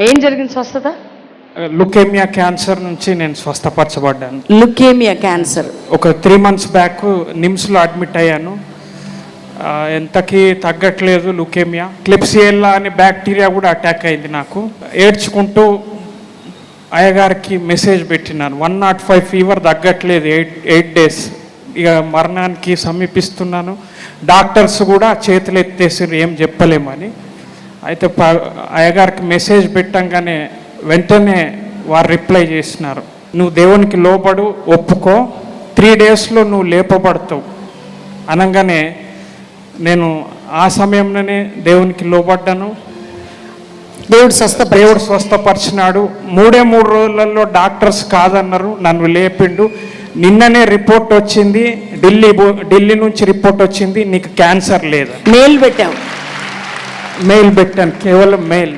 ఏం జరిగింది స్వస్థత? లుకేమియా క్యాన్సర్ నుంచి నేను స్వస్థపరచబడ్డాను. లుకేమియా క్యాన్సర్ ఒక త్రీ మంత్స్ బ్యాక్ నిమ్స్లో అడ్మిట్ అయ్యాను. ఆ, ఎంతకీ తగ్గట్లేదు లుకేమియా క్లిప్సియల్లా అనే బ్యాక్టీరియా కూడా అటాక్ అయింది నాకు. ఏడ్చుకుంటూ అయ్యగారికి మెసేజ్ పెట్టినాను. వన్ నాట్ ఫైవ్ ఫీవర్ తగ్గట్లేదు ఎయిట్ ఎయిట్ డేస్ ఇక మరణానికి సమీపిస్తున్నాను. డాక్టర్స్ కూడా చేతులు ఎత్తేసారు ఏం చెప్పలేమని. అయితే అయ్యగారికి మెసేజ్ పెట్టంగానే వెంటనే వారు రిప్లై చేసినారు. నువ్వు దేవునికి లోబడు ఒప్పుకో. త్రీ డేస్లో నువ్వు లేపబడతావు. అనగానే నేను ఆ సమయంలోనే దేవునికి లోబడ్డాను. దేవుడు స్వస్థ దేవుడు స్వస్థపరిచినాడు. మూడే మూడు రోజులలో డాక్టర్స్ కాదన్నారు. నన్ను లేపిండు. నిన్ననే రిపోర్ట్ వచ్చింది. ఢిల్లీ ఢిల్లీ నుంచి రిపోర్ట్ వచ్చింది. నీకు క్యాన్సర్ లేదు. మెయిల్ పెట్టావు. మెయిల్ పెట్టాను కేవలం మెయిల్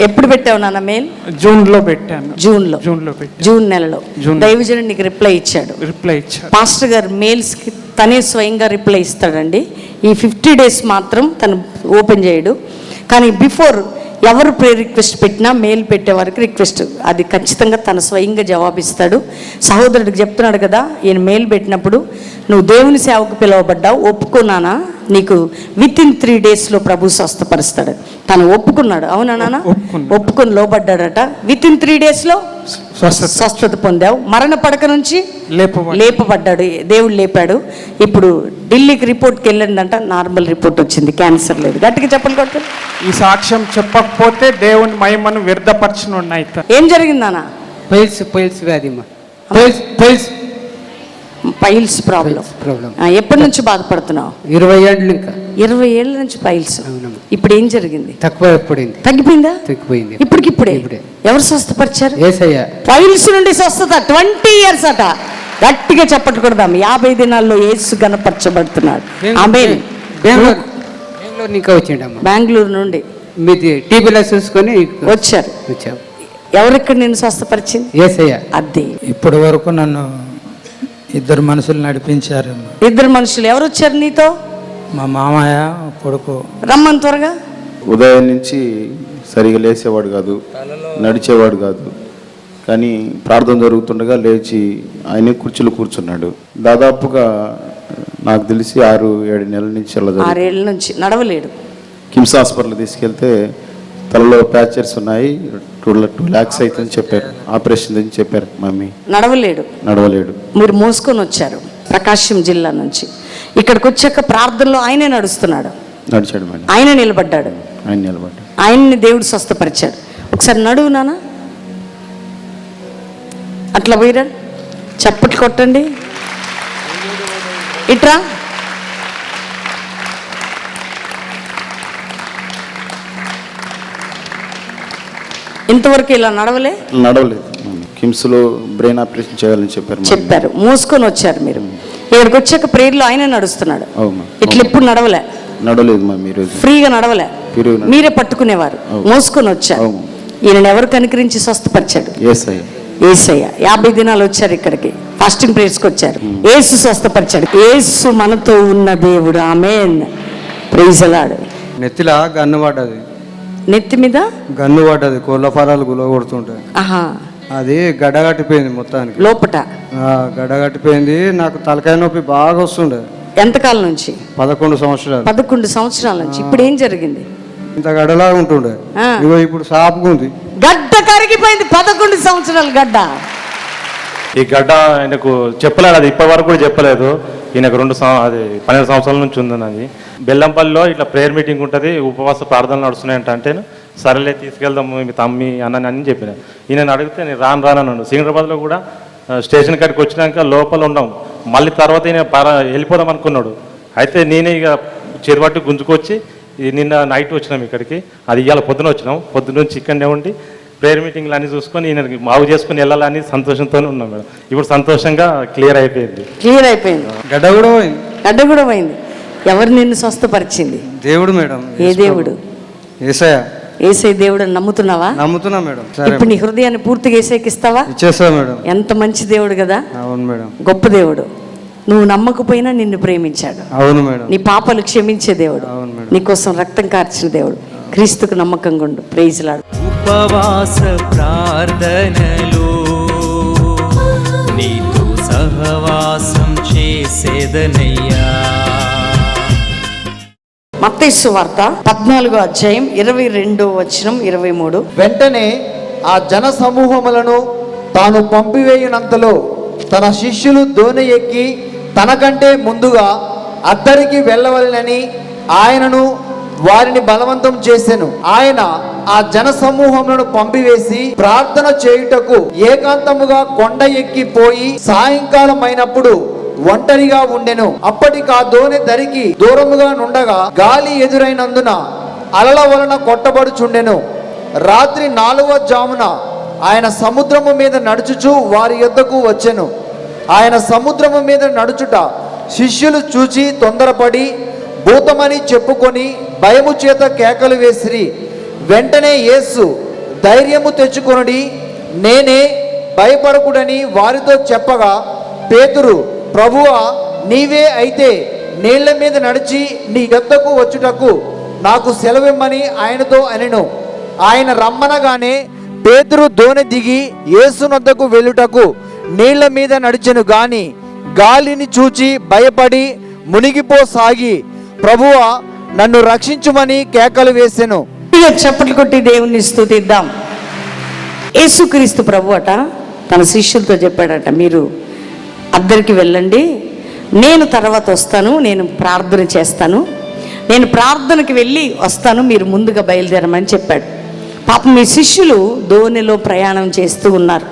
ఎప్పుడు పెట్టావు నాన్న మెయిల్ జూన్లో పెట్టాను. జూన్లో. జూన్లో పెట్టాను. జూన్ నెలలో. జూన్. దైవజనుడు నీకు రిప్లై ఇచ్చాడు. రిప్లై ఇచ్చాను పాస్టర్ గారు మెయిల్స్కి తనే స్వయంగా రిప్లై ఇస్తాడండి. ఈ ఫిఫ్టీ డేస్ మాత్రం తను ఓపెన్ చేయడు. కానీ బిఫోర్ ఎవరు ప్రే రిక్వెస్ట్ పెట్టినా మెయిల్ పెట్టే వారికి రిక్వెస్ట్ అది ఖచ్చితంగా తను స్వయంగా జవాబిస్తాడు. సహోదరుడికి చెప్తున్నాడు కదా ఈయన మెయిల్ పెట్టినప్పుడు నువ్వు దేవుని సేవకు పిలువబడ్డావు ఒప్పుకున్నానా నీకు విత్ ఇన్ త్రీ డేస్లో ప్రభు స్వస్థపరుస్తాడు. తను ఒప్పుకున్నాడు. అవునా నాన్న. ఒప్పుకొని లోబడ్డాడట. విత్ ఇన్ త్రీ డేస్లో స్వస్థత. స్వస్థత పొందావు. మరణ పడక నుంచి లేపబడి లేపబడ్డాడు. దేవుడు లేపాడు. ఇప్పుడు ఢిల్లీకి రిపోర్ట్కి వెళ్ళిందంట నార్మల్ రిపోర్ట్ వచ్చింది. క్యాన్సర్ లేదు. గట్టిగా చెప్పలు కొట్టు ఈ సాక్ష్యం చెప్పకపోతే దేవుని మహిమను వ్యర్థపరచిన అయితే ఏం జరిగిందన్న పైల్స్ పైల్స్ వ్యాధి పైల్స్. పైల్స్ ప్రాబ్లం ప్రాబ్లం ఎప్పటి నుంచి బాధపడుతున్నావు? ఇరవై ఏళ్ళు ఇంకా. ఇరవై ఏళ్ళ నుంచి పైల్స్. ఇప్పుడు ఏం జరిగింది? తక్కువ పడింది తగ్గిపోయిందా? తగ్గిపోయింది. ఇప్పటికిప్పుడే? ఇప్పుడే. ఎవరు స్వస్థపరిచారు? ఏసయ్య. పైల్స్ నుండి స్వస్థత ట్వంటీ ఇయర్స్ అట. గట్టిగా చెప్పట్టుకూడదాం యాభై దినాల్లో ఏసు గనపరచబడుతున్నాడు. ఆమె బెంగళూరు ఇంకా వచ్చిండమ్మా. బెంగళూరు నుండి. మీది టీవీలో చూసుకొని వచ్చారు. వచ్చాం ఎవరిక్కడ నేను స్వస్థపరిచింది? ఏసయ్య. అదే. ఇప్పటి వరకు నన్ను ఇద్దరు మనుషులు నడిపించారు ఇద్దరు మనుషులు ఎవరు వచ్చారు నీతో? మా మామయ్య కొడుకు. రమ్మని త్వరగా. ఉదయం నుంచి సరిగా లేచేవాడు కాదు నడిచేవాడు కాదు. కానీ ప్రార్థన జరుగుతుండగా లేచి ఆయన కుర్చీలో కూర్చున్నాడు. దాదాపుగా నాకు తెలిసి ఆరు ఏడు నెలల నుంచి. ఆరేళ్ళ నుంచి నడవలేడు. కిమ్స్ హాస్పిటల్ తీసుకెళ్తే తలలో ప్యాచర్స్ ఉన్నాయి టూ టూ ల్యాక్స్ అవుతుందని చెప్పారు ఆపరేషన్ అని చెప్పారు మమ్మీ? నడవలేడు. నడవలేడు. మీరు మోసుకొని వచ్చారు ప్రకాశం జిల్లా నుంచి. ఇక్కడికి వచ్చాక ప్రార్థనలో ఆయనే నడుస్తున్నాడు. నడిచాడు మేడం. ఆయన నిలబడ్డాడు. ఆయన నిలబడ్డాడు. ఆయన్ని దేవుడు స్వస్థపరిచాడు. ఒకసారి నడువు నాన్న. అట్లా పోయిరా. చప్పట్లు కొట్టండి. ఇట్రా. ఇంతవరకు ఇలా నడవలే? నడవలేదు. కిమ్స్లో బ్రెయిన్ ఆపరేషన్ చేయాలని చెప్పారు. చెప్పారు. మోసుకొని వచ్చారు మీరు. ఇక్కడికి వచ్చాక ప్రేయర్లో ఆయన నడుస్తున్నాడు. ఇట్లా ఎప్పుడు నడవలే? నడవలేదు మమ్మీ ఈరోజు ఫ్రీగా నడవలే. మీరే పట్టుకునేవారు. మోసుకొని వచ్చారు. ఈయన ఎవరు కనికరించి స్వస్థపరిచాడు? ఏసయ్య. యాభై దినాలు వచ్చారు ఇక్కడికి. ఫాస్టింగ్ ప్రేయర్స్కి వచ్చారు. ఏసు స్వస్థపరిచాడు. ఏసు మనతో ఉన్న దేవుడు. ఆమెన్. ప్రైజలాడు నెత్తిలా గన్ను పడ్డది నెత్తి మీద? గన్ను పడ్డది కోళ్ళ ఫలాలు గుల కొడుతుంటాయి ఆహా. అది గడ్డగట్టిపోయింది మొత్తానికి. లోపట? ఆ, గడ్డగట్టిపోయింది నాకు తలకాయ నొప్పి బాగా వస్తుండే. ఎంతకాలం నుంచి? పదకొండు సంవత్సరాలు. పదకొండు సంవత్సరాల నుంచి. ఇప్పుడు ఏం జరిగింది? ఇంత గడ్డలాగా ఉంటుండే. ఇగో ఇప్పుడు సాపుకుంది గడ్డ కరిగిపోయింది పదకొండు సంవత్సరాల గడ్డ. ఈ గడ్డ ఆయనకు చెప్పలేదు అది ఇప్పటి వరకు కూడా చెప్పలేదు. ఈయనకు రెండు అది పన్నెండు సంవత్సరాల నుంచి ఉందని అది బెల్లంపల్లిలో ఇట్లా ప్రేయర్ మీటింగ్ ఉంటుంది ఉపవాస ప్రార్థనలు నడుస్తున్నాయంట అంటే సరేలే తీసుకెళ్దాము మీ తమ్మి అన్నని అని చెప్పిన. ఈయన అడిగితే నేను రాను రాను అన్నాడు. సికింద్రాబాద్లో కూడా స్టేషన్ కాడికి వచ్చినాక లోపల ఉన్నాం. మళ్ళీ తర్వాత ఈయన పరా వెళ్ళిపోదాం అనుకున్నాడు. అయితే నేనే ఇక చెరువట్టు గుంజుకొచ్చి నిన్న నైట్ వచ్చినాం ఇక్కడికి. అది ఇవాళ పొద్దున వచ్చినాం. పొద్దున నుంచి ఇక్కడనే ఉండి ప్రేయర్ మీటింగ్లు అన్ని చూసుకొని ఈయనకి మావు చేసుకుని వెళ్ళాలని సంతోషంతోనే ఉన్నాం మేడం. ఇప్పుడు సంతోషంగా క్లియర్ అయిపోయింది. క్లియర్ అయిపోయింది. గడ్డ కూడా పోయింది. గడ్డ కూడా పోయింది. ఎవరు నిన్ను స్వస్థపరిచింది? దేవుడు మేడం ఏ దేవుడు? ఏసయ్య. ఏసై దేవుడు అని నమ్ముతున్నావా? నమ్ముతున్నా మేడం సరే ఇప్పుడు నీ హృదయాన్ని పూర్తిగా ఏసైకి ఇస్తావా? ఇచ్చేస్తా మేడం. ఎంత మంచి దేవుడు కదా. అవును మేడం. గొప్ప దేవుడు. నువ్వు నమ్మకపోయినా నిన్ను ప్రేమించాడు. అవును మేడం. నీ పాపలు క్షమించే దేవుడు. అవును మేడం. నీకోసం రక్తం కార్చిన దేవుడు. క్రీస్తుకు నమ్మకంగా ఉండు ప్రైజ్లాడు ఉపవాస ప్రార్థనలో. నీతో సహవాసం చేసేదనయ్యా. మత్తైసు వార్త పద్నాలుగో అధ్యాయం ఇరవై రెండో వచనం ఇరవై మూడు. వెంటనే ఆ జన సమూహములను తాను పంపివేయునంతలో తన శిష్యులు దోణి ఎక్కి తనకంటే ముందుగా అద్దరికి వెళ్ళవలెనని ఆయనను వారిని బలవంతం చేసెను ఆయన ఆ జన సమూహములను పంపివేసి ప్రార్థన చేయుటకు ఏకాంతముగా కొండ ఎక్కి పోయి సాయంకాలం అయినప్పుడు ఒంటరిగా ఉండెను. అప్పటికి ఆ దోణి దరికి దూరముగా నుండగా గాలి ఎదురైనందున అలల వలన కొట్టబడుచుండెను. రాత్రి నాలుగవ జామున ఆయన సముద్రము మీద నడుచుచు వారి యొద్దకు వచ్చెను. ఆయన సముద్రము మీద నడుచుట శిష్యులు చూచి తొందరపడి భూతమని చెప్పుకొని భయము చేత కేకలు వేసిరి. వెంటనే యేసు ధైర్యము తెచ్చుకొనుడి నేనే భయపడకుడని వారితో చెప్పగా పేతురు ప్రభువా నీవే అయితే నీళ్ళ మీద నడిచి నీ యొద్దకు వచ్చుటకు నాకు సెలవిమ్మని ఆయనతో అనెను. ఆయన రమ్మనగానే పేతురు దోణి దిగి యేసునొద్దకు వెళ్ళుటకు నీళ్ళ మీద నడిచెను గాని గాలిని చూచి భయపడి మునిగిపోసాగి ప్రభువ నన్ను రక్షించుమని కేకలు వేసాను. చప్పట్లు కొట్టి దేవుణ్ణి స్థుతిద్దాం యేసుక్రీస్తు ప్రభు అట తన శిష్యులతో చెప్పాడట మీరు అద్దరికి వెళ్ళండి. నేను తర్వాత వస్తాను నేను ప్రార్థన చేస్తాను. నేను ప్రార్థనకి వెళ్ళి వస్తాను మీరు ముందుగా బయలుదేరమని చెప్పాడు. పాపం మీ శిష్యులు దోణిలో ప్రయాణం చేస్తూ ఉన్నారు.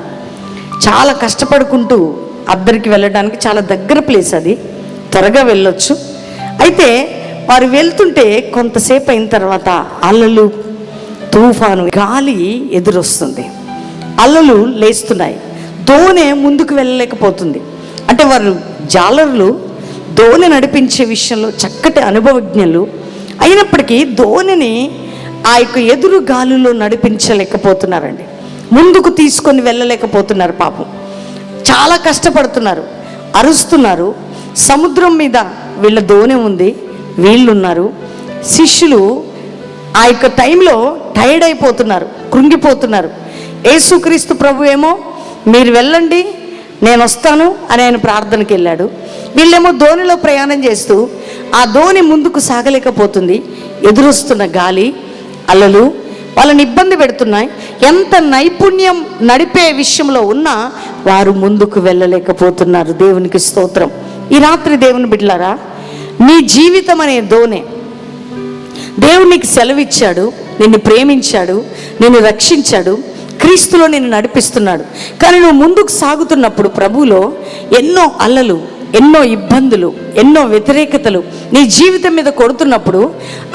చాలా కష్టపడుకుంటూ అద్దరికి వెళ్ళడానికి చాలా దగ్గర ప్లేస్ అది. త్వరగా వెళ్ళొచ్చు. అయితే వారు వెళ్తుంటే కొంతసేపు అయిన తర్వాత అల్లలు తుఫాను గాలి ఎదురొస్తుంది. అల్లలు లేస్తున్నాయి. దోణె ముందుకు వెళ్ళలేకపోతుంది. అంటే వారు జాలరులు దోణె నడిపించే విషయంలో చక్కటి అనుభవజ్ఞులు. అయినప్పటికీ దోణిని ఆ యొక్క ఎదురు గాలిలో నడిపించలేకపోతున్నారండి. ముందుకు తీసుకొని వెళ్ళలేకపోతున్నారు పాపం. చాలా కష్టపడుతున్నారు. అరుస్తున్నారు. సముద్రం మీద వీళ్ళ దోణి ఉంది. వీళ్ళున్నారు. శిష్యులు ఆ యొక్క టైంలో టైర్డ్ అయిపోతున్నారు కృంగిపోతున్నారు. యేసుక్రీస్తు ప్రభు ఏమో మీరు వెళ్ళండి నేను వస్తాను అని ఆయన ప్రార్థనకి వెళ్ళాడు. వీళ్ళేమో ధోనిలో ప్రయాణం చేస్తూ ఆ ధోని ముందుకు సాగలేకపోతుంది. ఎదురొస్తున్న గాలి అలలు వాళ్ళని ఇబ్బంది పెడుతున్నాయి. ఎంత నైపుణ్యం నడిపే విషయంలో ఉన్నా వారు ముందుకు వెళ్ళలేకపోతున్నారు. దేవునికి స్తోత్రం. ఈ రాత్రి దేవుని బిడ్డలారా నీ జీవితం అనే దోనె దేవుడు నీకు సెలవిచ్చాడు నిన్ను ప్రేమించాడు నిన్ను రక్షించాడు క్రీస్తులో నిన్ను నడిపిస్తున్నాడు. కానీ నువ్వు ముందుకు సాగుతున్నప్పుడు ప్రభువులో ఎన్నో అల్లలు ఎన్నో ఇబ్బందులు ఎన్నో వ్యతిరేకతలు నీ జీవితం మీద కొడుతున్నప్పుడు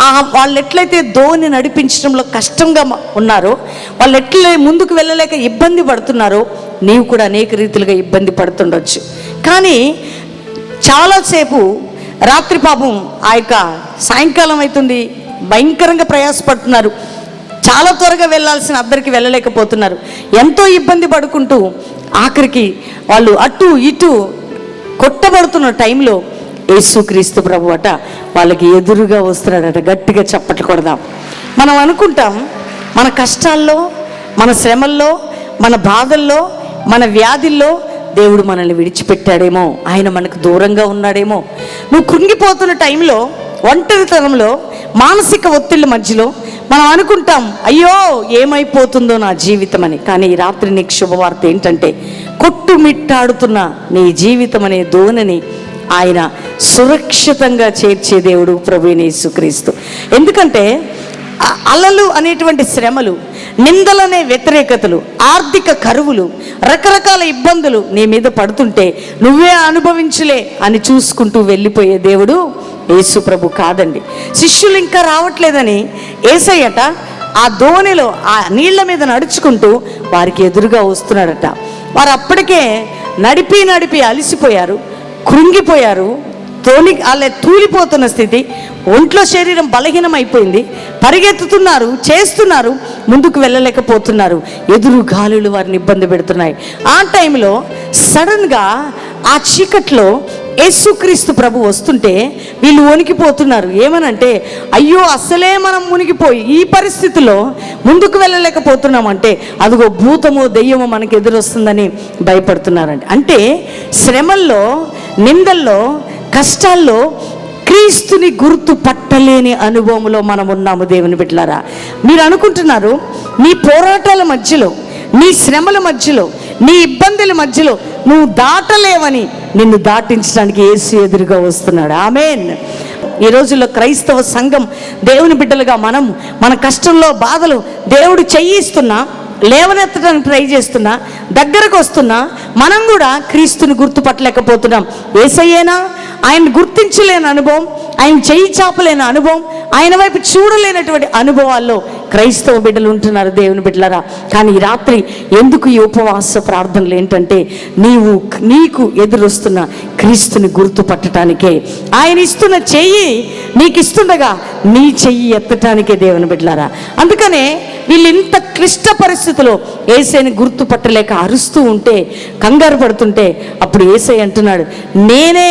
ఆ వాళ్ళు ఎట్లయితే ధోని నడిపించడంలో కష్టంగా ఉన్నారో వాళ్ళు ఎట్లా ముందుకు వెళ్ళలేక ఇబ్బంది పడుతున్నారో నీవు కూడా అనేక రీతిలుగా ఇబ్బంది పడుతుండొచ్చు. కానీ చాలాసేపు రాత్రి పాపం ఆ యొక్క సాయంకాలం అవుతుంది. భయంకరంగా ప్రయాసపడుతున్నారు. చాలా త్వరగా వెళ్ళాల్సిన అద్దరికి వెళ్ళలేకపోతున్నారు. ఎంతో ఇబ్బంది పడుకుంటూ ఆఖరికి వాళ్ళు అటు ఇటు కొట్టబడుతున్న టైంలో యేసుక్రీస్తు ప్రభు అట వాళ్ళకి ఎదురుగా వస్తున్నాడట. గట్టిగా చప్పట్లు కొడదాం. మనం అనుకుంటాం మన కష్టాల్లో మన శ్రమల్లో మన బాధల్లో మన వ్యాధుల్లో దేవుడు మనల్ని విడిచిపెట్టాడేమో. ఆయన మనకు దూరంగా ఉన్నాడేమో. నువ్వు కృంగిపోతున్న టైంలో ఒంటరితనంలో మానసిక ఒత్తిళ్ళ మధ్యలో మనం అనుకుంటాం అయ్యో ఏమైపోతుందో నా జీవితం అని కానీ ఈ రాత్రి నీకు శుభవార్త ఏంటంటే కొట్టుమిట్టాడుతున్న నీ జీవితం అనే దోనని ఆయన సురక్షితంగా చేర్చే దేవుడు ప్రభుని యేసుక్రీస్తు. ఎందుకంటే అలలు అనేటువంటి శ్రమలు నిందలనే వ్యతిరేకతలు ఆర్థిక కరువులు రకరకాల ఇబ్బందులు నీ మీద పడుతుంటే నువ్వే అనుభవించలే అని చూసుకుంటూ వెళ్ళిపోయే దేవుడు యేసు ప్రభు కాదండి. శిష్యులు ఇంకా రావట్లేదని ఏసయ్యట ఆ దోణిలో ఆ నీళ్ళ మీద నడుచుకుంటూ వారికి ఎదురుగా వస్తున్నాడట. వారు అప్పటికే నడిపి నడిపి అలసిపోయారు కృంగిపోయారు తోలి అలా తూలిపోతున్న స్థితి ఒంట్లో శరీరం బలహీనం అయిపోయింది పరిగెత్తుతున్నారు చేస్తున్నారు ముందుకు వెళ్ళలేకపోతున్నారు. ఎదురు గాలులు వారిని ఇబ్బంది పెడుతున్నాయి. ఆ టైంలో సడన్గా ఆ చీకట్లో యేసుక్రీస్తు ప్రభు వస్తుంటే వీళ్ళు వణికిపోతున్నారు. ఏమనంటే అయ్యో అసలే మనం మునిగిపోయి ఈ పరిస్థితిలో ముందుకు వెళ్ళలేకపోతున్నామంటే అదిగో భూతమో దెయ్యమో మనకి ఎదురొస్తుందని భయపడుతున్నారండి అంటే శ్రమల్లో నిందల్లో కష్టాల్లో క్రీస్తుని గుర్తు పట్టలేని అనుభవంలో మనం ఉన్నాము దేవుని బిడ్డలారా. మీరు అనుకుంటున్నారు నీ పోరాటాల మధ్యలో నీ శ్రమల మధ్యలో నీ ఇబ్బందుల మధ్యలో నువ్వు దాటలేవని నిన్ను దాటించడానికి ఏసు ఎదురుగా వస్తున్నాడు. ఆమెన్. ఈ రోజుల్లో క్రైస్తవ సంఘం దేవుని బిడ్డలుగా మనం మన కష్టంలో బాధలు దేవుడు చెయ్యిస్తున్నా లేవనెత్తడానికి ట్రై చేస్తున్నా దగ్గరకు వస్తున్నా మనం కూడా క్రీస్తుని గుర్తుపట్టలేకపోతున్నాం ఏసయ్యేనా? ఆయన గుర్తించలేని అనుభవం ఆయన చెయ్యి చాపలేని అనుభవం ఆయన వైపు చూడలేనటువంటి అనుభవాల్లో క్రైస్తవ బిడ్డలు ఉంటున్నారు దేవుని బిడ్డలరా. కానీ రాత్రి ఎందుకు ఈ ఉపవాస ప్రార్థనలు ఏంటంటే నీవు నీకు ఎదురొస్తున్న క్రీస్తుని గుర్తుపట్టడానికే ఆయన ఇస్తున్న చెయ్యి నీకు ఇస్తుండగా నీ చెయ్యి ఎత్తటానికే దేవుని బిడ్డలారా. అందుకనే వీళ్ళు ఇంత క్లిష్ట పరిస్థితిలో ఏసైని గుర్తుపట్టలేక అరుస్తూ ఉంటే కంగారు పడుతుంటే అప్పుడు ఏసై అంటున్నాడు నేనే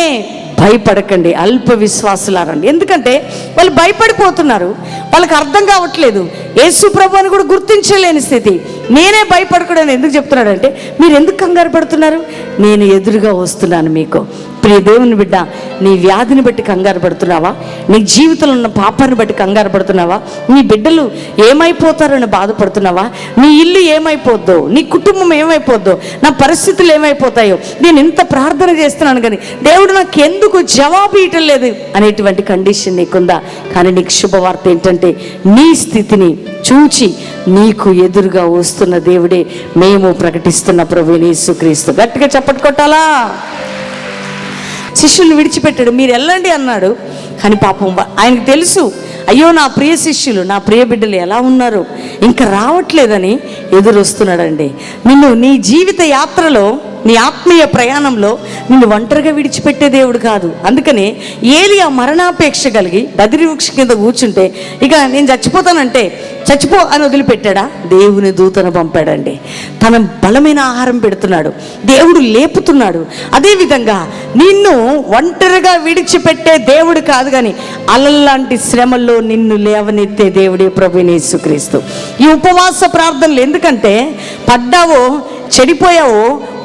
భయపడకండి అల్ప విశ్వాసులారండి. ఎందుకంటే వాళ్ళు భయపడిపోతున్నారు. వాళ్ళకి అర్థం కావట్లేదు. యేసు ప్రభు అని కూడా గుర్తించలేని స్థితి. నేనే భయపడకూడదు ఎందుకు చెప్తున్నాడంటే మీరు ఎందుకు కంగారు పడుతున్నారు? నేను ఎదురుగా వస్తున్నాను మీకు. ప్రియ దేవుని బిడ్డ నీ వ్యాధిని బట్టి కంగారు పడుతున్నావా? నీ జీవితంలో ఉన్న పాపాన్ని బట్టి కంగారు పడుతున్నావా? నీ బిడ్డలు ఏమైపోతారని బాధపడుతున్నావా? నీ ఇల్లు ఏమైపోద్దో? నీ కుటుంబం ఏమైపోద్దో? నా పరిస్థితులు ఏమైపోతాయో? నేను ఇంత ప్రార్థన చేస్తున్నాను కానీ దేవుడు నాకు ఎందుకు జవాబు ఇయటం లేదు అనేటువంటి కండిషన్ నీకుందా? కానీ నీకు శుభవార్త ఏంటంటే నీ స్థితిని చూచి నీకు ఎదురుగా వస్తున్న దేవుడే మేము ప్రకటిస్తున్న ప్రభు యేసుక్రీస్తు గట్టిగా చప్పట్లు కొట్టాలా? శిష్యుల్ని విడిచిపెట్టాడు. మీరు వెళ్ళండి అన్నాడు. కానీ పాపం ఆయనకు తెలుసు అయ్యో నా ప్రియ శిష్యులు నా ప్రియ బిడ్డలు ఎలా ఉన్నారు? ఇంకా రావట్లేదని ఎదురొస్తున్నాడండి. నిన్ను నీ జీవిత యాత్రలో నీ ఆత్మీయ ప్రయాణంలో నిన్ను ఒంటరిగా విడిచిపెట్టే దేవుడు కాదు. అందుకనే ఏలి ఆ మరణాపేక్ష కలిగి బదిరి వృక్ష కింద కూర్చుంటే ఇక నేను చచ్చిపోతానంటే చచ్చిపో అని వదిలిపెట్టాడా? దేవుని దూతను పంపాడండి. తన బలమైన ఆహారం పెడుతున్నాడు. దేవుడు లేపుతున్నాడు. అదేవిధంగా నిన్ను ఒంటరిగా విడిచిపెట్టే దేవుడు కాదు కానీ అలల్లాంటి శ్రమల్లో నిన్ను లేవనెత్తే దేవుడే ప్రభు నేసుక్రీస్తు ఈ ఉపవాస ప్రార్థనలు ఎందుకంటే పడ్డావో చెడిపోయావో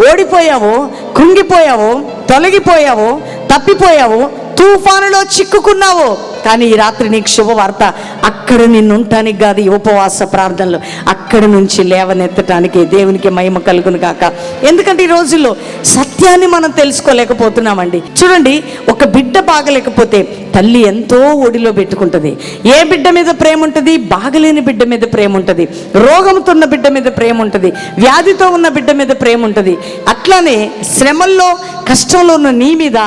ఓడిపోయావో కృంగిపోయావో తొలగిపోయావో తప్పిపోయావో తుఫానులో చిక్కుకున్నావో. కానీ ఈ రాత్రి నీకు శుభవార్త. అక్కడ నిన్నుంటానికి కాదు ఈ ఉపవాస ప్రార్థనలు. అక్కడ నుంచి లేవనెత్తటానికి దేవునికి మహిమ కలుగును కాక ఎందుకంటే ఈ రోజుల్లో సత్యాన్ని మనం తెలుసుకోలేకపోతున్నామండి. చూడండి ఒక బిడ్డ బాగలేకపోతే తల్లి ఎంతో ఒడిలో పెట్టుకుంటుంది. ఏ బిడ్డ మీద ప్రేమ ఉంటుంది? బాగలేని బిడ్డ మీద ప్రేమ ఉంటుంది. రోగంతో ఉన్న బిడ్డ మీద ప్రేమ ఉంటుంది. వ్యాధితో ఉన్న బిడ్డ మీద ప్రేమ ఉంటుంది. అట్లానే శ్రమల్లో కష్టంలో ఉన్న నీ మీద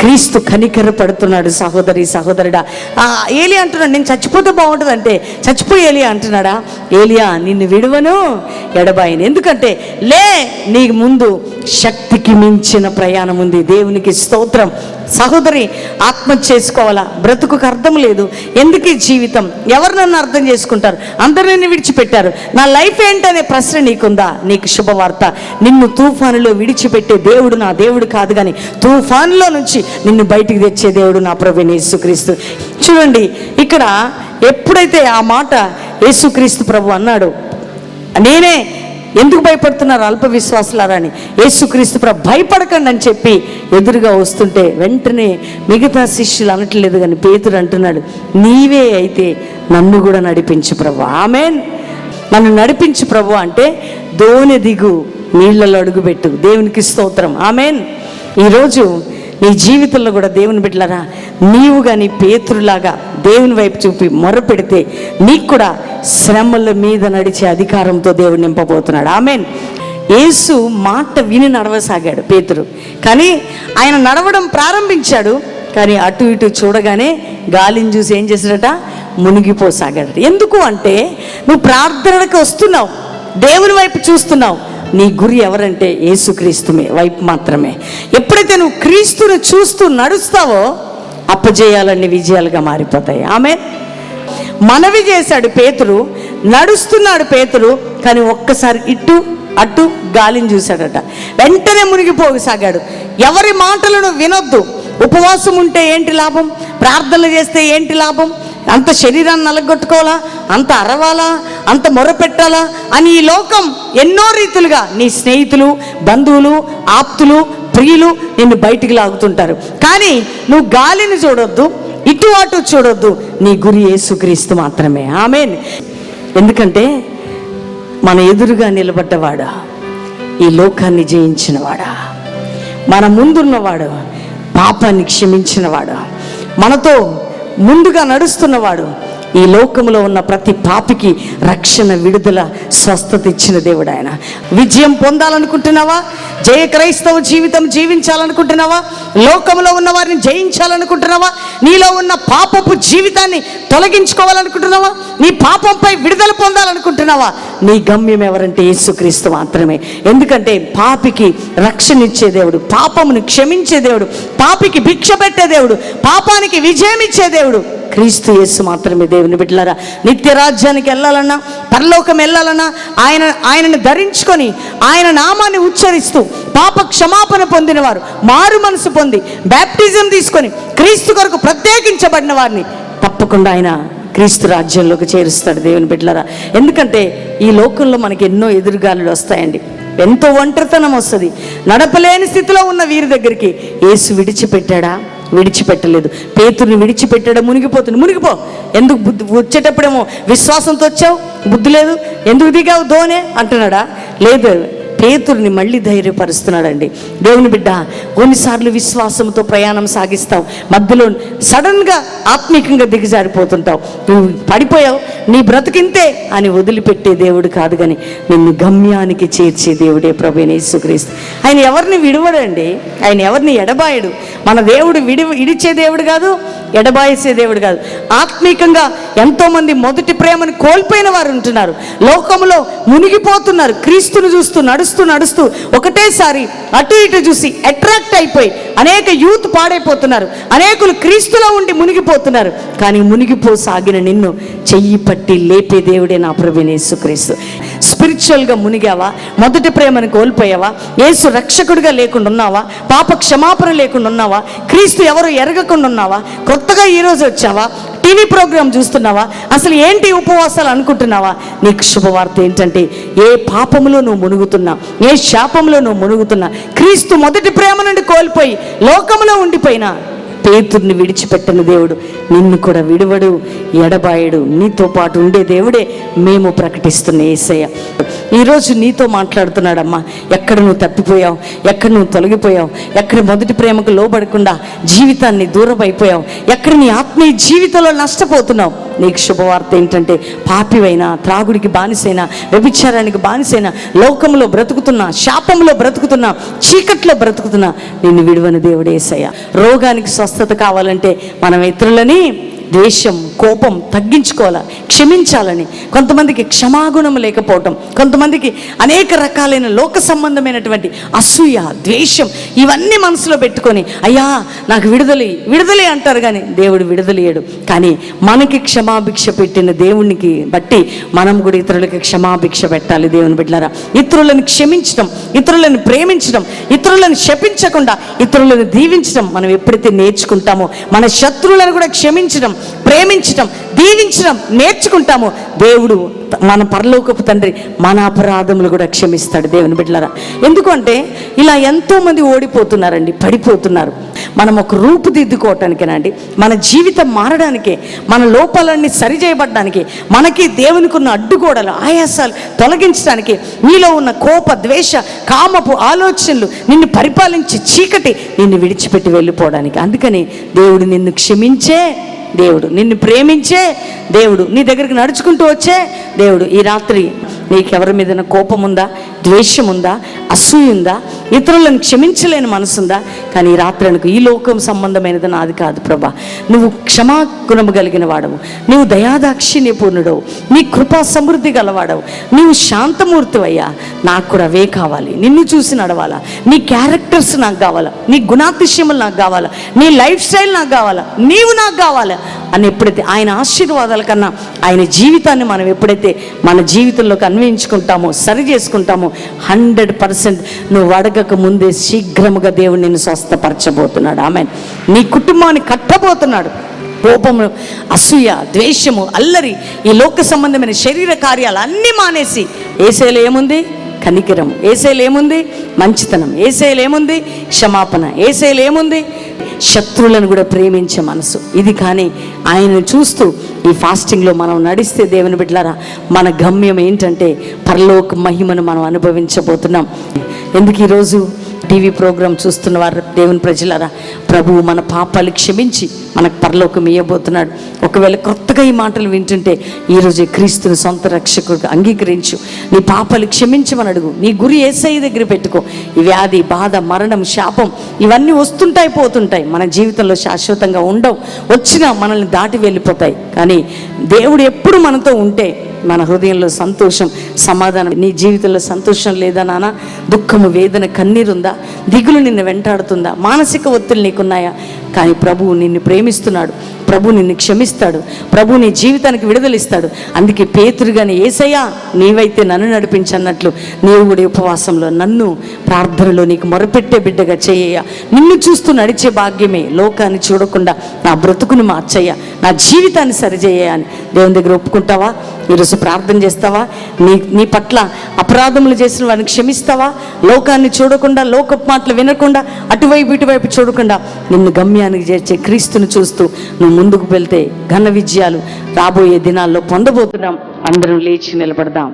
క్రీస్తు కనికర పడుతున్నాడు సహోదరి సహోదరుడా. ఆ, ఏలియా అంటున్నాడు నేను చచ్చిపోతే బాగుంటుంది అంటే చచ్చిపోయి ఏలియా అంటున్నాడా. ఏలియా నిన్ను విడువను ఎడబాయిని. ఎందుకంటే లే నీ ముందు శక్తికి మించిన ప్రయాణం ఉంది. దేవునికి స్తోత్రం. సహోదరి ఆత్మ చేసుకోవాలా? బ్రతుకుకు అర్థం లేదు. ఎందుకు జీవితం? ఎవరు నన్ను అర్థం చేసుకుంటారు? అందరు నిన్ను విడిచిపెట్టారు. నా లైఫ్ ఏంటనే ప్రశ్న నీకుందా? నీకు శుభవార్త. నిన్ను తుఫానులో విడిచిపెట్టే దేవుడు నా దేవుడు కాదు కానీ తుఫానులో నుంచి నిన్ను బయటికి తెచ్చే దేవుడు నా ప్రభుని యేసుక్రీస్తు. చూడండి ఇక్కడ ఎప్పుడైతే ఆ మాట యేసుక్రీస్తు ప్రభు అన్నాడు నేనే ఎందుకు భయపడుతున్నారు అల్ప విశ్వాసులారని యేసుక్రీస్తు ప్రభు భయపడకండి అని చెప్పి ఎదురుగా వస్తుంటే వెంటనే మిగతా శిష్యులు అనట్లేదు కానీ పేతుడు అంటున్నాడు నీవే అయితే నన్ను కూడా నడిపించు ప్రభు. ఆమెన్. నన్ను నడిపించు ప్రభు అంటే దోని దిగు నీళ్ళలో అడుగుపెట్టు. దేవునికి స్తోత్రం. ఆమెన్. ఈరోజు నీ జీవితంలో కూడా దేవుని బిడ్డలారా నీవు కానీ పేతురులాగా దేవుని వైపు చూపి మొరపెడితే నీకు కూడా శ్రమల మీద నడిచే అధికారంతో దేవుడు నింపబోతున్నాడు. ఆమెన్. యేసు మాట విని నడవసాగాడు పేతురు. కానీ ఆయన నడవడం ప్రారంభించాడు కానీ అటు ఇటు చూడగానే గాలిని చూసి ఏం చేశాడట? మునిగిపోసాగాడు ఎందుకు అంటే నువ్వు ప్రార్థనలకు వస్తున్నావు దేవుని వైపు చూస్తున్నావు నీ గురి ఎవరంటే యేసుక్రీస్తుమే వైపు మాత్రమే. ఎప్పుడైతే నువ్వు క్రీస్తును చూస్తూ నడుస్తావో అప్పజేయాలన్నీ విజయాలుగా మారిపోతాయి. ఆమె మనవి చేశాడు పేతురు నడుస్తున్నాడు పేతురు కానీ ఒక్కసారి ఇటు అటు గాలిని చూశాడట. వెంటనే మునిగిపోసాగాడు. ఎవరి మాటలను వినొద్దు. ఉపవాసం ఉంటే ఏంటి లాభం? ప్రార్థనలు చేస్తే ఏంటి లాభం? అంత శరీరాన్ని నలగొట్టుకోవాలా? అంత అరవాలా? అంత మొరపెట్టాలా? అని ఈ లోకం ఎన్నో రీతులుగా నీ స్నేహితులు బంధువులు ఆప్తులు ప్రియులు నిన్ను బయటికి లాగుతుంటారు. కానీ నువ్వు గాలిని చూడొద్దు ఇటు అటు చూడొద్దు నీ గురి యేసుక్రీస్తు మాత్రమే. ఆమెన్. ఎందుకంటే మన ఎదురుగా నిలబడ్డవాడా ఈ లోకాన్ని జయించినవాడా మన ముందున్నవాడు పాపాన్ని క్షమించినవాడు మనతో ముందుగా నడుస్తున్నవాడు ఈ లోకంలో ఉన్న ప్రతి పాపికి రక్షణ విడుదల స్వస్థత ఇచ్చిన దేవుడు ఆయన. విజయం పొందాలనుకుంటున్నావా? జయ క్రైస్తవ జీవితం జీవించాలనుకుంటున్నావా? లోకంలో ఉన్న వారిని జయించాలనుకుంటున్నావా? నీలో ఉన్న పాపపు జీవితాన్ని తొలగించుకోవాలనుకుంటున్నావా? నీ పాపంపై విడుదల పొందాలనుకుంటున్నావా? నీ గమ్యం ఎవరంటే యేసుక్రీస్తు మాత్రమే. ఎందుకంటే పాపికి రక్షణ ఇచ్చే దేవుడు పాపమును క్షమించే దేవుడు పాపికి భిక్ష పెట్టే దేవుడు పాపానికి విజయం ఇచ్చే దేవుడు. క్రీస్తు యేసు మాత్రమే దేవుని బిడ్డలారా. నిత్య రాజ్యానికి వెళ్ళాలన్నా పరలోకం వెళ్ళాలన్నా ఆయన ఆయనను ధరించుకొని ఆయన నామాన్ని ఉచ్చరిస్తూ పాప క్షమాపణ పొందిన వారు మారు మనసు పొంది బ్యాప్టిజం తీసుకొని క్రీస్తు కొరకు ప్రత్యేకించబడిన వారిని తప్పకుండా ఆయన క్రీస్తు రాజ్యంలోకి చేరుస్తాడు దేవుని బిడ్డలారా. ఎందుకంటే ఈ లోకంలో మనకి ఎన్నో ఎదురుగాలులు వస్తాయండి. ఎంతో ఒంటరితనం వస్తుంది. నడపలేని స్థితిలో ఉన్న వీరి దగ్గరికి ఏసు విడిచిపెట్టాడా? విడిచిపెట్టలేదు. పేతుర్ని విడిచిపెట్టడం మునిగిపోతుంది. మునిగిపో. ఎందుకు బుద్ధి వచ్చేటప్పుడేమో విశ్వాసంతో వచ్చావు? బుద్ధి లేదు. ఎందుకు దిగావు దోనే అంటున్నాడా? లేదు. పేతుర్ని మళ్ళీ ధైర్యపరుస్తున్నాడండి. దేవుని బిడ్డ కొన్నిసార్లు విశ్వాసంతో ప్రయాణం సాగిస్తావు. మధ్యలో సడన్గా ఆత్మీకంగా దిగజారిపోతుంటావు. నువ్వు పడిపోయావు నీ బ్రతికింతే అని వదిలిపెట్టే దేవుడు కాదు కానీ నిన్ను గమ్యానికి చేర్చే దేవుడే ప్రభు యేసుక్రీస్తు. ఆయన ఎవరిని విడవడండి? ఆయన ఎవరిని ఎడబాయడు? మన దేవుడు విడి ఇడిచే దేవుడు కాదు ఎడబాయిసే దేవుడు కాదు. ఆత్మీకంగా ఎంతోమంది మొదటి ప్రేమను కోల్పోయిన వారు ఉంటున్నారు. లోకంలో మునిగిపోతున్నారు. క్రీస్తును చూస్తూ నడుస్తూ నడుస్తూ ఒకటేసారి అటు ఇటు చూసి అట్రాక్ట్ అయిపోయి అనేక యూత్ పాడైపోతున్నారు. అనేకులు క్రీస్తులో ఉండి మునిగిపోతున్నారు. కానీ మునిగిపోసాగిన నిన్ను చెయ్యి పట్టి లేపే దేవుడే నా ప్రభుని యేసుక్రీస్తు. స్పిరిచువల్గా మునిగావా? మొదటి ప్రేమను కోల్పోయావా? యేసు రక్షకుడిగా లేకుండా ఉన్నావా? పాప క్షమాపణ లేకుండా ఉన్నావా? క్రీస్తు ఎవరు ఎరగకుండా ఉన్నావా? కొత్తగా ఈరోజు వచ్చావా? టీవీ ప్రోగ్రాం చూస్తున్నావా? అసలు ఏంటి ఉపవాసాలు అనుకుంటున్నావా? నీకు శుభవార్త ఏంటంటే ఏ పాపంలో నువ్వు మునుగుతున్నా ఏ శాపంలో నువ్వు మునుగుతున్నా క్రీస్తు మొదటి ప్రేమ నుండి కోల్పోయి లోకములో ఉండిపోయినా పేతుర్ని విడిచిపెట్టిన దేవుడు నిన్ను కూడా విడువడు ఎడబాయడు. నీతో పాటు ఉండే దేవుడే మేము ప్రకటిస్తున్న ఏసయ్య. ఈరోజు నీతో మాట్లాడుతున్నాడమ్మా ఎక్కడ నువ్వు తప్పిపోయావు ఎక్కడ నువ్వు తొలగిపోయావు ఎక్కడ మొదటి ప్రేమకు లోబడకుండా జీవితాన్ని దూరం అయిపోయావు ఎక్కడ నీ ఆత్మీయ జీవితంలో నష్టపోతున్నావు. నీకు శుభవార్త ఏంటంటే పాపివైనా త్రాగుడికి బానిసైనా వ్యభిచారానికి బానిసైనా లోకంలో బ్రతుకుతున్నా శాపంలో బ్రతుకుతున్నా చీకట్లో బ్రతుకుతున్నా నిన్ను విడువని దేవుడేసయ్య రోగానికి స్వస్థత కావాలంటే మనం ఇతరులని ద్వేషం కోపం తగ్గించుకోవాలా? క్షమించాలని. కొంతమందికి క్షమాగుణం లేకపోవటం కొంతమందికి అనేక రకాలైన లోక సంబంధమైనటువంటి అసూయ ద్వేషం ఇవన్నీ మనసులో పెట్టుకొని అయ్యా నాకు విడుదలై విడుదలై అంటారు కానీ దేవుడు విడుదలయ్యడు. కానీ మనకి క్షమాభిక్ష పెట్టిన దేవునికి బట్టి మనం కూడా ఇతరులకి క్షమాభిక్ష పెట్టాలి దేవుని బిడ్డారా ఇతరులను క్షమించడం ఇతరులను ప్రేమించడం ఇతరులను శపించకుండా ఇతరులను దీవించడం మనం ఎప్పుడైతే నేర్చుకుంటామో మన శత్రువులను కూడా క్షమించడం ప్రేమించడం దీవించడం నేర్చుకుంటాము. దేవుడు మన పరలోకపు తండ్రి మన అపరాధములు కూడా క్షమిస్తాడు దేవుని బిడ్డలారా. ఎందుకంటే ఇలా ఎంతోమంది ఓడిపోతున్నారండి పడిపోతున్నారు. మనం ఒక రూపుదిద్దుకోవటానికేనండి మన జీవితం మారడానికే మన లోపాలన్నీ సరిచేయబడడానికి మనకి దేవునికి ఉన్న అడ్డుగోడలు ఆయాసాలు తొలగించడానికి నీలో ఉన్న కోప ద్వేష కామపు ఆలోచనలు నిన్ను పరిపాలించి చీకటి నిన్ను విడిచిపెట్టి వెళ్ళిపోవడానికి. అందుకని దేవుడు నిన్ను క్షమించే దేవుడు. నిన్ను ప్రేమించే దేవుడు. నీ దగ్గరికి నడుచుకుంటూ వచ్చే దేవుడు. ఈ రాత్రి నీకెవరి మీద కోపం ఉందా ద్వేషం ఉందా అసూయ ఉందా ఇతరులను క్షమించలేని మనసుందా? కానీ ఈ రాత్రి అనుకు ఈ లోకం సంబంధమైనది నాది కాదు ప్రభా. నువ్వు క్షమాగుణము కలిగిన వాడవు. నువ్వు దయాదాక్షి నిపుణుడవు నీ కృపా సమృద్ధి గలవాడవు. నీవు శాంతమూర్తివయ్యా. నాకు కూడా అవే కావాలి. నిన్ను చూసి నడవాలా. నీ క్యారెక్టర్స్ నాకు కావాలా. నీ గుణాతిశయములు నాకు కావాలా. నీ లైఫ్ స్టైల్ నాకు కావాలా. నీవు నాకు కావాలా. అని ఎప్పుడైతే ఆయన ఆశీర్వాదాల కన్నా ఆయన జీవితాన్ని మనం ఎప్పుడైతే మన జీవితంలోకి అన్వయించుకుంటామో సరి చేసుకుంటామో హండ్రెడ్ పర్సెంట్ నువ్వు అడగక ముందే శీఘ్రముగా దేవుడు నిన్ను స్వస్థపరచబోతున్నాడు. ఆమె నీ కుటుంబాన్ని కట్టబోతున్నాడు. కోపము అసూయ ద్వేషము అల్లరి ఈ లోక సంబంధమైన శరీర కార్యాలు అన్నీ మానేసి ఏసేలో ఏముంది? కనికిరం. ఏసేలు ఏముంది మంచితనం. ఏసేలు ఏముంది క్షమాపణ. ఏసేలు ఏముంది శత్రువులను కూడా ప్రేమించే మనసు. ఇది కానీ ఆయనను చూస్తూ ఈ ఫాస్టింగ్లో మనం నడిస్తే దేవుని బిడ్డలారా మన గమ్యం ఏంటంటే పరలోక మహిమను మనం అనుభవించబోతున్నాం. ఎందుకు ఈరోజు టీవీ ప్రోగ్రాం చూస్తున్న వారు దేవుని ప్రజలారా ప్రభువు మన పాపాలు క్షమించి మనకు పరలోకం ఇవ్వబోతున్నాడు ఒకవేళ కొత్తగా ఈ మాటలు వింటుంటే ఈరోజు క్రీస్తుని సొంత రక్షకుడు అంగీకరించు. నీ పాపాలు క్షమించమని అడుగు. నీ గురి ఏసై దగ్గర పెట్టుకో. ఈ వ్యాధి బాధ మరణం శాపం ఇవన్నీ వస్తుంటాయి పోతుంటాయి. మన జీవితంలో శాశ్వతంగా ఉండవు. వచ్చినా మనల్ని దాటి వెళ్ళిపోతాయి. కానీ దేవుడు ఎప్పుడు మనతో ఉంటే మన హృదయంలో సంతోషం సమాధానం నీ జీవితంలో సంతోషం లేదా నాన్న దుఃఖము వేదన కన్నీరుందా? దిగులు నిన్ను వెంటాడుతుందా? మానసిక ఒత్తిడి నీకున్నాయా? కానీ ప్రభువు నిన్ను ప్రేమిస్తున్నాడు. ప్రభు నిన్ను క్షమిస్తాడు. ప్రభు నీ జీవితానికి విడుదలిస్తాడు. అందుకే పేతురుగాని ఏసయ్యా నీవైతే నన్ను నడిపించన్నట్లు నీవు కూడా ఉపవాసంలో నన్ను ప్రార్థనలో నీకు మొరపెట్టే బిడ్డగా చేయ నిన్ను చూస్తూ నడిచే భాగ్యమే లోకాన్ని చూడకుండా నా బ్రతుకును మార్చయ్యా. నా జీవితాన్ని సరిచేయ అని దేవుని దగ్గర ఒప్పుకుంటావా? ఈరోజు ప్రార్థన చేస్తావా? నీ నీ పట్ల అపరాధములు చేసిన వారిని క్షమిస్తావా? లోకాన్ని చూడకుండా లోకపు మాటలు వినకుండా అటువైపు ఇటువైపు చూడకుండా నిన్ను గమ్యానికి చేర్చే క్రీస్తుని చూస్తూ నువ్వు ముందుకు వెళ్తే ఘన విజయాలు రాబోయే దినాల్లో పొందబోతున్నాం. అందరం లేచి నిలబడదాం.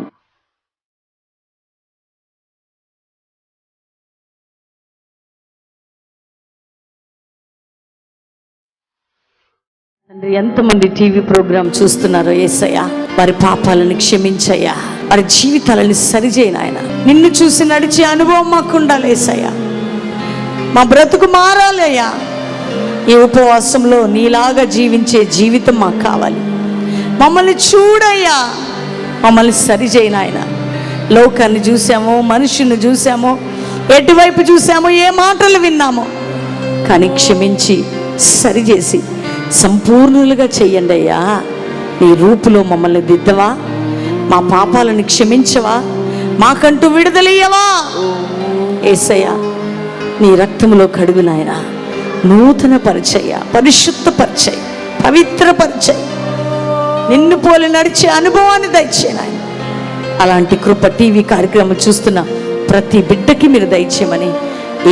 తండ్రి ఎంతమంది టీవీ ప్రోగ్రాం చూస్తున్నారో ఏసయ్యా? వారి పాపాలను క్షమించయ్యా. వారి జీవితాలను సరిచేయను ఆయన. నిన్ను చూసి నడిచే అనుభవం మాకు ఉండాలి ఏసయ్యా. మా బ్రతుకు మారాలయ్యా ఈ ఉపవాసంలో నీలాగా జీవించే జీవితం మాకు కావాలి. మమ్మల్ని చూడయ్యా. మమ్మల్ని సరిచేయి నాయన లోకాన్ని చూసామో మనుషుని చూసామో ఎటువైపు చూసామో ఏ మాటలు విన్నామో కానీ క్షమించి సరిచేసి సంపూర్ణులుగా చెయ్యండి అయ్యా. నీ రూపులో మమ్మల్ని దిద్దవా? మా పాపాలను క్షమించవా? మాకంటూ విడుదలయ్యవా? ఏసయ్యా నీ రక్తంలో కడుగు నాయనా. నూతన పరిచయ పరిశుద్ధ పరిచయ పవిత్ర పరిచయ నిన్ను పోలి నడిచే అనుభవాన్ని దయచేయను ఆయన అలాంటి కృప టీవీ కార్యక్రమం చూస్తున్న ప్రతి బిడ్డకి మీరు దయచేయమని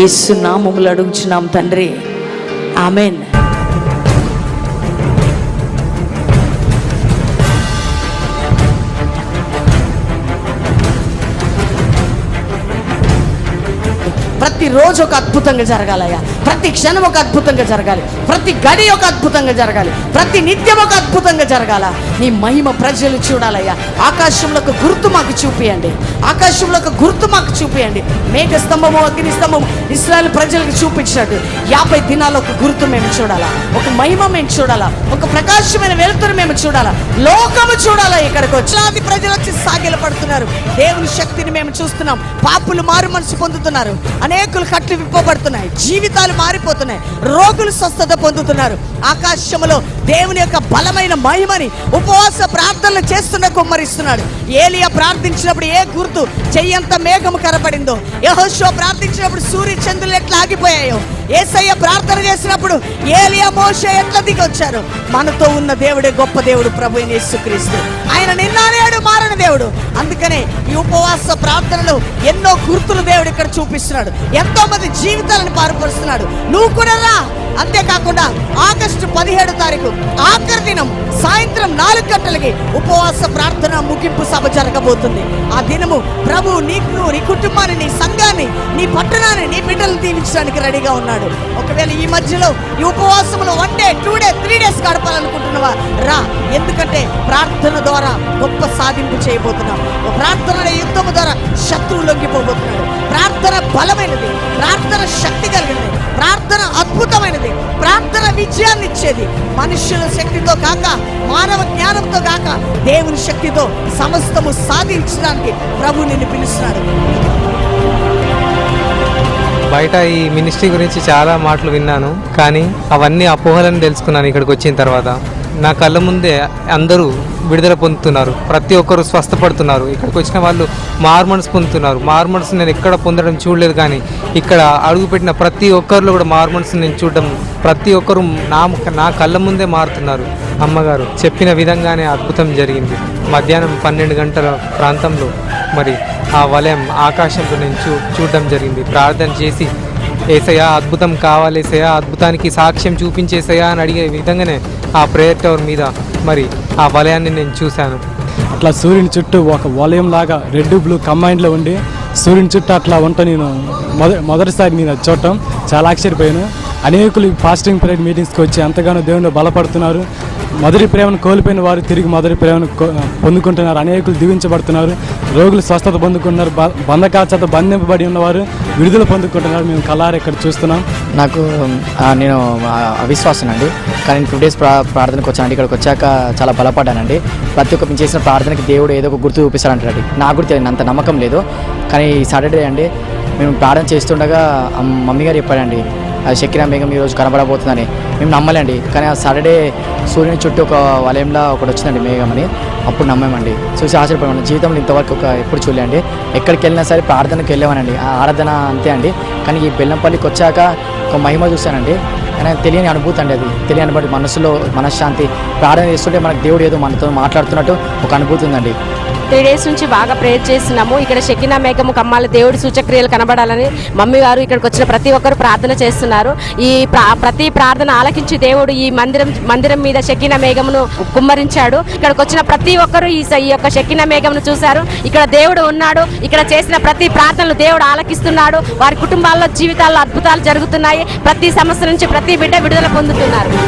ఏసు నామములు అడుగుచున్నాం తండ్రి. ఆమెన్. ప్రతిరోజు ఒక అద్భుతంగా జరగాలయ్యా. ప్రతి క్షణం ఒక అద్భుతంగా జరగాలి. ప్రతి గడి ఒక అద్భుతంగా జరగాలి. ప్రతి నిత్యం ఒక అద్భుతంగా జరగాల. నీ మహిమ ప్రజలు చూడాలయ్యా. ఆకాశంలో ఒక గుర్తు మాకు చూపియండి. ఆకాశంలో ఒక గుర్తు మాకు చూపియండి. మేఘ స్తంభము అగ్ని స్తంభము ఇస్రాయల్ ప్రజలకు చూపించినట్టు యాభై దినాల ఒక గుర్తు మేము చూడాలా. ఒక మహిమ మేము చూడాలా. ఒక ప్రకాశమైన వెలుతురు మేము చూడాలా. లోకము చూడాలా ఇక్కడికి వచ్చి. ప్రజలు వచ్చి సాగిల పడుతున్నారు దేవుని శక్తిని మేము చూస్తున్నాం. పాపులు మారు మనసు పొందుతున్నారు. అనేక అనేకులు కట్లు విప్పబడుతున్నాయి. జీవితాలు మారిపోతున్నాయి. రోగులు స్వస్థత పొందుతున్నారు. ఆకాశములో దేవుని యొక్క బలమైన మహిమని ఉపవాస ప్రార్థనలు చేస్తున్న కుమ్మరిస్తున్నాడు. ఏలియా ప్రార్థించినప్పుడు ఏ గుర్తు? చెయ్యంత మేఘము కనపడిందో. యహోషో ప్రార్థించినప్పుడు సూర్య చంద్రులు ఎట్లా ఆగిపోయాయో. ఏసయ్య ప్రార్థన చేసినప్పుడు ఏలియా మోష ఎట్లా దిగొచ్చారు? మనతో ఉన్న దేవుడే గొప్ప దేవుడు ప్రభు యేసుక్రీస్తు. ఆయన నిన్నానేడు మారని దేవుడు. అందుకనే ఈ ఉపవాస ప్రార్థనలు ఎన్నో గుర్తులు దేవుడు ఇక్కడ చూపిస్తున్నాడు. ఎంతో మంది జీవితాలను పారుపరుస్తున్నాడు. నువ్వు కూడా రా. అంతేకాకుండా ఆగస్టు పదిహేడు తారీఖు ఆఖరి దినం సాయంత్రం నాలుగు గంటలకి ఉపవాస ప్రార్థన ముగింపు సభ జరగబోతుంది. ఆ దినము ప్రభు నీకు నీ కుటుంబాన్ని నీ సంఘాన్ని నీ పట్టణాన్ని నీ బిడ్డలు దీవించడానికి రెడీగా ఉన్నాడు. ఒకవేళ ఈ మధ్యలో ఈ ఉపవాసంలో one day two day three days గడపాలనుకుంటున్నావా? రా. ఎందుకంటే ప్రార్థన ద్వారా గొప్ప సాధింపు చేయబోతున్నాం. ప్రార్థన యుద్ధము ద్వారా శత్రువు లొంగిపోబోతున్నాడు. ప్రార్థన బలమైనది ప్రార్థన శక్తి కలిగినది. ప్రార్థన అద్భుతమైనది. ప్రార్థన విజయాన్ని ఇచ్చేది మనుషుల శక్తితో కాక మానవ జ్ఞానంతో కాక దేవుని శక్తితో సమస్తము సాధించడానికి ప్రభు నిన్ను పిలుస్తున్నాడు. బయట ఈ మినిస్ట్రీ గురించి చాలా మాటలు విన్నాను కానీ అవన్నీ అపోహలను తెలుసుకున్నాను ఇక్కడికి వచ్చిన తర్వాత. నా కళ్ళ ముందే అందరూ విడుదల పొందుతున్నారు. ప్రతి ఒక్కరు స్వస్థపడుతున్నారు. ఇక్కడికి వచ్చిన వాళ్ళు మార్మన్స్ పొందుతున్నారు. మార్మన్స్ నేను ఎక్కడ పొందడం చూడలేదు కానీ ఇక్కడ అడుగుపెట్టిన ప్రతి ఒక్కరిలో కూడా మార్మన్స్ నేను చూడడం ప్రతి ఒక్కరు నా నా కళ్ళ ముందే మారుతున్నారు. అమ్మగారు చెప్పిన విధంగానే అద్భుతం జరిగింది. మధ్యాహ్నం పన్నెండు గంటల ప్రాంతంలో మరి ఆ వలయం ఆకాశంలో నేను చూ చూడడం జరిగింది. ప్రార్థన చేసి ఏసయ్యా అద్భుతం కావాలి ఏసయా అద్భుతానికి సాక్ష్యం చూపించేసయ్యా అని అడిగే విధంగానే ఆ ప్రేయర్ టవర్ మీద మరి ఆ వలయాన్ని నేను చూశాను. అట్లా సూర్యుని చుట్టూ ఒక వలయం లాగా రెడ్ బ్లూ కంబైన్లో ఉండి సూర్యుని చుట్టూ అట్లా ఉంట నేను మొద మొదటిసారి నేను చూడటం చాలా ఆశ్చర్యపోయాను. అనేకులు ఫాస్టింగ్ పీరియడ్ మీటింగ్స్కి వచ్చి ఎంతగానో దేవుని బలపడుతున్నారు. మొదటి ప్రేమను కోల్పోయిన వారు తిరిగి మొదటి ప్రేమను పొందుకుంటున్నారు. అనేకులు దీవించబడుతున్నారు. రోగులు స్వస్థత పొందుకుంటున్నారు బంధకాల చేత బంధింపబడి ఉన్నవారు విడుదల పొందుకుంటున్నారు. మేము కలారు ఇక్కడ చూస్తున్నాం. నాకు నేను అవిశ్వాసం అండి కానీ టూ డేస్ ప్రా ప్రార్థనకు వచ్చానండి. ఇక్కడికి వచ్చాక చాలా బలపడ్డానండి. ప్రతి ఒక్క మేము చేసిన ప్రార్థనకి దేవుడు ఏదో ఒక గుర్తు చూపిస్తాడంటాడు. నాకు కూడా అంత నమ్మకం లేదు. కానీ ఈ సాటర్డే అండి మేము ప్రార్థన చేస్తుండగా మమ్మీ గారు చెప్పాడండి అది శక్తినా మేఘం ఈరోజు కనబడబోతుందని మేము నమ్మలేండి. కానీ ఆ సాటర్డే సూర్యుని చుట్టూ ఒక వలయంలో ఒకటి వచ్చిందండి మేఘం అని. అప్పుడు నమ్మేమండి. చూసి ఆశ్చర్యపడమండి జీవితంలో ఇంతవరకు ఒక ఎప్పుడు చూడలేండి. ఎక్కడికి వెళ్ళినా సరే ప్రార్థనకి వెళ్ళామనండి ఆ ఆరాధన అంతే అండి. కానీ ఈ బెల్లంపల్లికి వచ్చాక ఒక మహిమ చూశానండి. కానీ తెలియని అనుభూతి అండి అది. తెలియని బట్టి మనసులో మనశ్శాంతి. ప్రార్థన చేస్తుంటే మనకు దేవుడు ఏదో మనతో మాట్లాడుతున్నట్టు ఒక అనుభూతి ఉందండి. త్రీ డేస్ నుంచి బాగా ప్రేయర్ చేస్తున్నాము. ఇక్కడ శకినా మేఘము కమ్మాల దేవుడి సూచక్రియలు కనబడాలని మమ్మీ గారు ఇక్కడికి వచ్చిన ప్రతి ఒక్కరు ప్రార్థన చేస్తున్నారు. ఈ ప్రా- ప్రతి ప్రార్థన ఆలకించి దేవుడు ఈ మందిరం మందిరం మీద శకిన మేఘమును కుమ్మరించాడు. ఇక్కడికి వచ్చిన ప్రతి ఒక్కరు ఈ స- ఈ యొక్క శకిన మేఘమును చూశారు. ఇక్కడ దేవుడు ఉన్నాడు. ఇక్కడ చేసిన ప్రతి ప్రార్థనలు దేవుడు ఆలకిస్తున్నాడు. వారి కుటుంబాల్లో జీవితాల్లో అద్భుతాలు జరుగుతున్నాయి. ప్రతి సమస్య నుంచి ప్రతి బిడ్డ విడుదల పొందుతున్నారు.